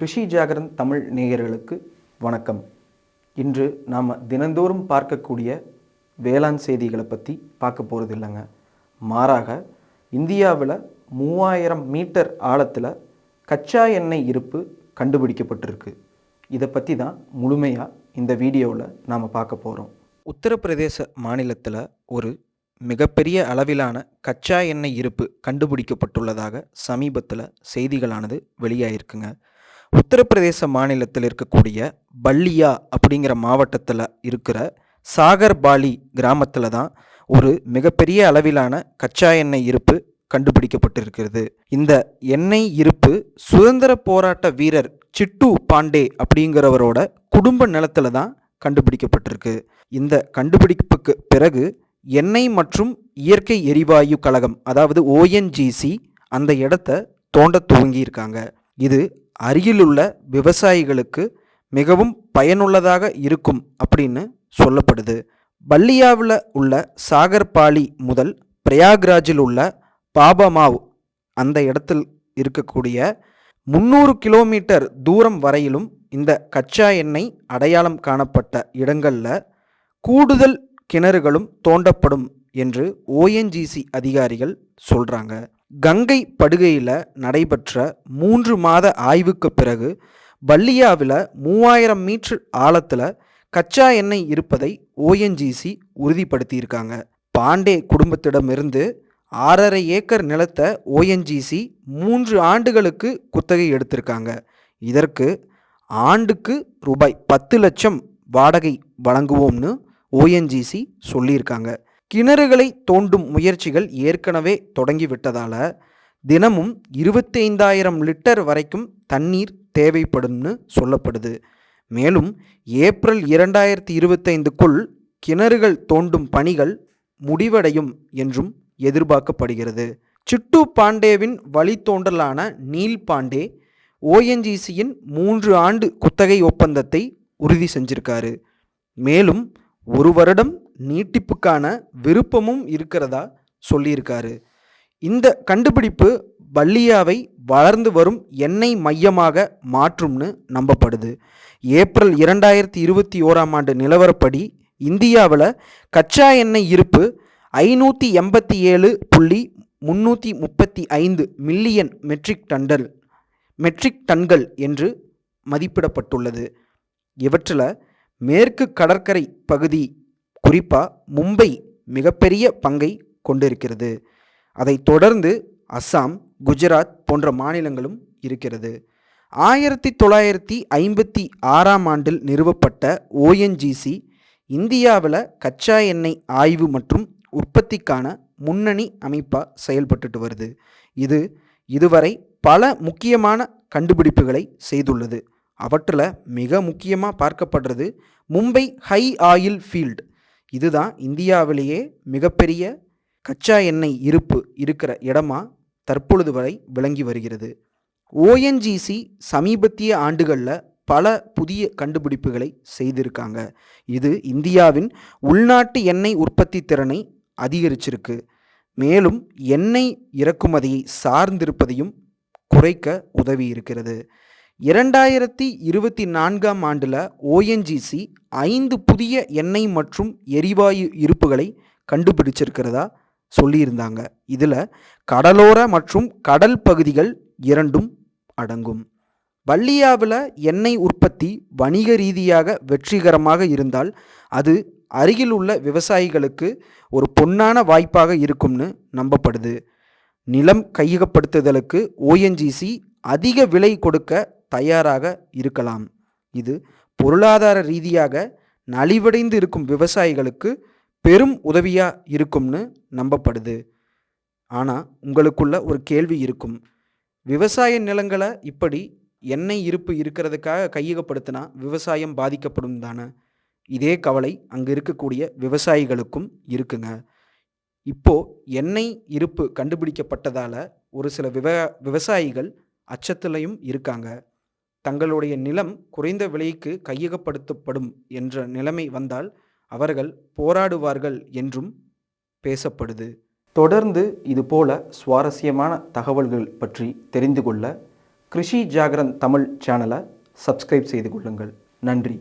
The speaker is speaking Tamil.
கிருஷி ஜாகரன் தமிழ் நேயர்களுக்கு வணக்கம். இன்று நாம் தினந்தோறும் பார்க்கக்கூடிய வேளாண் செய்திகளை பற்றி பார்க்க போகிறது இல்லைங்க. மாறாக இந்தியாவில் மூவாயிரம் மீட்டர் ஆழத்தில் கச்சா எண்ணெய் இருப்பு கண்டுபிடிக்கப்பட்டிருக்கு. இதை பற்றி தான் முழுமையாக இந்த வீடியோவில் நாம் பார்க்க போகிறோம் உத்தரப்பிரதேச மாநிலத்தில் ஒரு மிகப்பெரிய அளவிலான கச்சா எண்ணெய் இருப்பு கண்டுபிடிக்கப்பட்டுள்ளதாக சமீபத்தில் செய்திகளானது வெளியாயிருக்குங்க. உத்தரப்பிரதேச மாநிலத்தில் இருக்கக்கூடிய பல்லியா அப்படிங்கிற மாவட்டத்தில் இருக்கிற சாகர்பாலி கிராமத்தில் தான் ஒரு மிகப்பெரிய அளவிலான கச்சா எண்ணெய் இருப்பு கண்டுபிடிக்கப்பட்டிருக்கிறது. இந்த எண்ணெய் இருப்பு சுதந்திர போராட்ட வீரர் சிட்டு பாண்டே அப்படிங்கிறவரோட குடும்ப நிலத்தில் தான் கண்டுபிடிக்கப்பட்டிருக்கு. இந்த கண்டுபிடிப்புக்கு பிறகு எண்ணெய் மற்றும் இயற்கை எரிவாயு கழகம் அதாவது ஓஎன்ஜிசி அந்த இடத்த தோண்ட துவங்கியிருக்காங்க. இது அருகிலுள்ள விவசாயிகளுக்கு மிகவும் பயனுள்ளதாக இருக்கும் அப்படின்னு சொல்லப்படுது. பல்லியாவில் உள்ள சாகர்பாலி முதல் பிரயாக்ராஜில் உள்ள பாபமாவ் அந்த இடத்தில் இருக்கக்கூடிய முந்நூறு கிலோமீட்டர் தூரம் வரையிலும் இந்த கச்சா எண்ணெய் அடையாளம் காணப்பட்ட இடங்களில் கூடுதல் கிணறுகளும் தோண்டப்படும் என்று ஓஎன்ஜிசி அதிகாரிகள் சொல்கிறாங்க கங்கை படுகையில் நடைபெற்ற மூன்று மாத ஆய்வுக்கு பிறகு பல்லியாவில் மூவாயிரம் மீட்டர் ஆழத்தில் கச்சா எண்ணெய் இருப்பதை ஓஎன்ஜிசி உறுதிப்படுத்தியிருக்காங்க. பாண்டே குடும்பத்திடமிருந்து ஆறரை ஏக்கர் நிலத்தை ஓஎன்ஜிசி மூன்று ஆண்டுகளுக்கு குத்தகை எடுத்திருக்காங்க. இதற்கு ஆண்டுக்கு ரூபாய் பத்து லட்சம் வாடகை வழங்குவோம்னு ஓஎன்ஜிசி சொல்லியிருக்காங்க. கிணறுகளை தோண்டும் முயற்சிகள் ஏற்கனவே தொடங்கிவிட்டதால தினமும் இருபத்தைந்தாயிரம் லிட்டர் வரைக்கும் தண்ணீர் தேவைப்படும்னு சொல்லப்படுது. மேலும் ஏப்ரல் இரண்டாயிரத்தி இருபத்தைந்துக்குள் கிணறுகள் தோண்டும் பணிகள் முடிவடையும் என்றும் எதிர்பார்க்கப்படுகிறது. சிட்டு பாண்டேவின் வழித்தோன்றலான நீல் பாண்டே ஓஎன்ஜிசியின் மூன்று ஆண்டு குத்தகை ஒப்பந்தத்தை உறுதி செஞ்சிருக்காரு. மேலும் ஒரு வருடம் நீட்டிப்புக்கான விருப்பமும் இருக்கிறதா சொல்லியிருக்காரு. இந்த கண்டுபிடிப்பு பல்லியாவை வளர்ந்து வரும் எண்ணெய் மையமாக மாற்றும்னு நம்பப்படுது. ஏப்ரல் இரண்டாயிரத்தி இருபத்தி ஓராம் ஆண்டு நிலவரப்படி இந்தியாவில் கச்சா எண்ணெய் இருப்பு ஐநூற்றி எண்பத்தி ஏழு புள்ளி முந்நூற்றி முப்பத்தி ஐந்து மில்லியன் மெட்ரிக் டன்கள் மெட்ரிக் டன்கள் என்று மதிப்பிடப்பட்டுள்ளது. இவற்றில் மேற்கு கடற்கரை பகுதி குறிப்பாக மும்பை மிகப்பெரிய பங்கை கொண்டிருக்கிறது. அதைத் தொடர்ந்து அஸ்ஸாம் குஜராத் போன்ற மாநிலங்களும் இருக்கிறது. ஆயிரத்தி தொள்ளாயிரத்தி ஐம்பத்தி ஆறாம் ஆண்டில் நிறுவப்பட்ட ஓஎன்ஜிசி இந்தியாவில் கச்சா எண்ணெய் ஆய்வு மற்றும் உற்பத்திக்கான முன்னணி அமைப்பாக செயல்பட்டுட்டு வருது. இது இதுவரை பல முக்கியமான கண்டுபிடிப்புகளை செய்துள்ளது. அவற்றில் மிக முக்கியமாக பார்க்கப்படுறது மும்பை ஹை ஆயில் ஃபீல்டு. இதுதான் இந்தியாவிலேயே மிகப்பெரிய கச்சா எண்ணெய் இருப்பு இருக்கிற இடமா தற்பொழுது வரை விளங்கி வருகிறது. ஓஎன்ஜிசி சமீபத்திய ஆண்டுகளில் பல புதிய கண்டுபிடிப்புகளை செய்திருக்காங்க. இது இந்தியாவின் உள்நாட்டு எண்ணெய் உற்பத்தி திறனை அதிகரிச்சிருக்கு. மேலும் எண்ணெய் இறக்குமதியை சார்ந்திருப்பதையும் குறைக்க உதவி இருக்கிறது. இரண்டாயிரத்தி இருபத்தி நான்காம் ஆண்டில் ஓஎன்ஜிசி ஐந்து புதிய எண்ணெய் மற்றும் எரிவாயு இருப்புகளை கண்டுபிடிச்சிருக்கிறதா சொல்லியிருந்தாங்க. இதில் கடலோர மற்றும் கடல் பகுதிகள் இரண்டும் அடங்கும். வள்ளியாவில் எண்ணெய் உற்பத்தி வணிக ரீதியாக வெற்றிகரமாக இருந்தால் அது அருகில் உள்ள விவசாயிகளுக்கு ஒரு பொன்னான வாய்ப்பாக இருக்கும்னு நம்பப்படுது. நிலம் கையகப்படுத்துதலுக்கு ஓஎன்ஜிசி அதிக விலை கொடுக்க தயாராக இருக்கலாம். இது பொருளாதார ரீதியாக நலிவடைந்து இருக்கும் விவசாயிகளுக்கு பெரும் உதவியாக இருக்கும்னு நம்பப்படுது. ஆனால் உங்களுக்குள்ள ஒரு கேள்வி இருக்கும். விவசாய நிலங்களை இப்படி எண்ணெய் இருப்பு இருக்கிறதுக்காக கையகப்படுத்தினா விவசாயம் பாதிக்கப்படும் தானே? இதே கவலை அங்கே இருக்கக்கூடிய விவசாயிகளுக்கும் இருக்குங்க. இப்போது எண்ணெய் இருப்பு கண்டுபிடிக்கப்பட்டதால் ஒரு சில விவ விவசாயிகள் அச்சத்திலையும் இருக்காங்க. தங்களுடைய நிலம் குறைந்த விலைக்கு கையகப்படுத்தப்படும் என்ற நிலைமை வந்தால் அவர்கள் போராடுவார்கள் என்றும் பேசப்படுது. தொடர்ந்து இதுபோல சுவாரஸ்யமான தகவல்கள் பற்றி தெரிந்து கொள்ள கிருஷி ஜாகரன் தமிழ் சேனலை சப்ஸ்கிரைப் செய்து கொள்ளுங்கள். நன்றி.